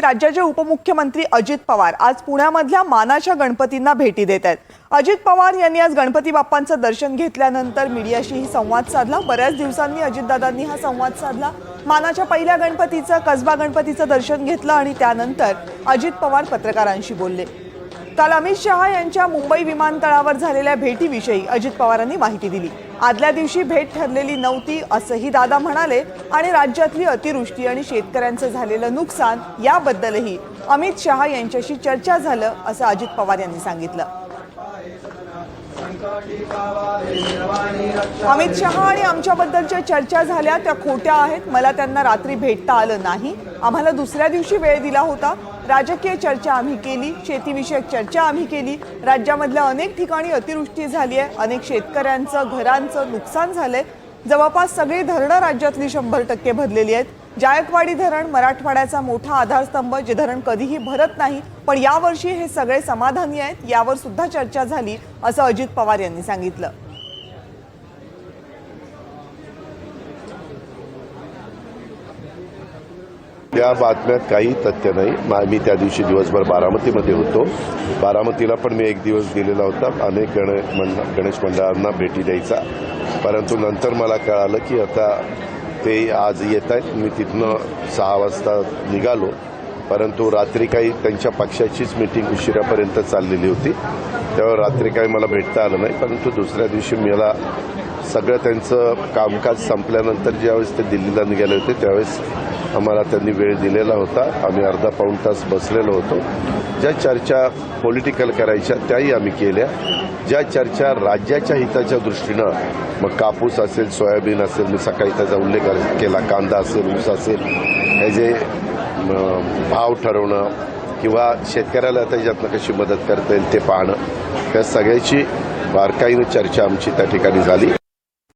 राज्याचे उपमुख्यमंत्री अजित पवार आज पुण्यामधल्या मानाच्या गणपतींना भेटी देत आहेत. अजित पवार यांनी आज गणपती बाप्पांचं दर्शन घेतल्यानंतर मीडियाशीही संवाद साधला. बऱ्याच दिवसांनी अजितदादांनी हा संवाद साधला. मानाच्या पहिल्या गणपतीचं कसबा गणपतीचं दर्शन घेतलं आणि त्यानंतर अजित पवार पत्रकारांशी बोलले. काल अमित शहा यांच्या मुंबई विमानतळावर झालेल्या भेटीविषयी अजित पवारांनी माहिती दिली. आदल्या दिवशी भेट ठरलेली नव्हती असंही दादा म्हणाले. आणि राज्यातली अतिवृष्टी आणि शेतकऱ्यांचं झालेलं नुकसान याबद्दलही अमित शहा यांच्याशी चर्चा झालं असं अजित पवार यांनी सांगितलं. अमित शहा आणि आमच्याबद्दलच्या चर्चा झाल्या. त्या खोट्या आहेत. मला त्यांना रात्री भेटता आलं नाही. आम्हाला दुसऱ्या दिवशी वेळ दिला होता. राजकीय चर्चा आम्ही केली. शेतीविषयक चर्चा आम्ही केली. राज्यामधल्या अनेक ठिकाणी अतिवृष्टी झाली आहे अनेक शेतकऱ्यांचं घरांचं नुकसान झालं आहे जवळपास सगळी धरणं राज्यातली शंभर टक्के भरलेली आहेत. जायकवाडी धरण मराठवाड्याचा मोठा आधारस्तंभ जे धरण कधीही भरत नाही पण यावर्षी हे सगळे समाधानी आहेत यावर सुद्धा चर्चा झाली असं अजित पवार यांनी सांगितलं. त्या बातम्यात काही तथ्य नाही. मा- मी त्या दिवशी दिवसभर बारामतीमध्ये होतो. बारामतीला पण मी एक दिवस गेलेला होता. अनेक गण मंड- गणेश मंडळांना भेटी द्यायचा. परंतु नंतर मला कळालं की आता ते आज येत आहेत मी तिथनं सहा वाजता निघालो. परंतु रात्री काही त्यांच्या पक्षाचीच मीटिंग उशिरापर्यंत चाललेली होती. त्यावर रात्री काही मला भेटता आलं नाही परंतु दुसऱ्या दिवशी मला सगळं त्यांचं कामकाज संपल्यानंतर ज्यावेळेस ते दिल्लीला निघाले होते त्यावेळेस आम्हाला त्यांनी वेळ दिलेला होता. आम्ही अर्धा पाऊण तास बसलेलो होतो. ज्या चर्चा पॉलिटिकल करायच्या त्याही आम्ही केल्या. ज्या चर्चा राज्याच्या हिताच्या दृष्टीनं मग कापूस असेल सोयाबीन असेल मी सकाळी त्याचा उल्लेख केला कांदा असेल ऊस असेल हे जे भाव ठरवणं किंवा शेतकऱ्याला त्याच्यातनं कशी मदत करता येईल ते पाहणं. त्या सगळ्याची बारकाईनं चर्चा आमची त्या ठिकाणी झाली.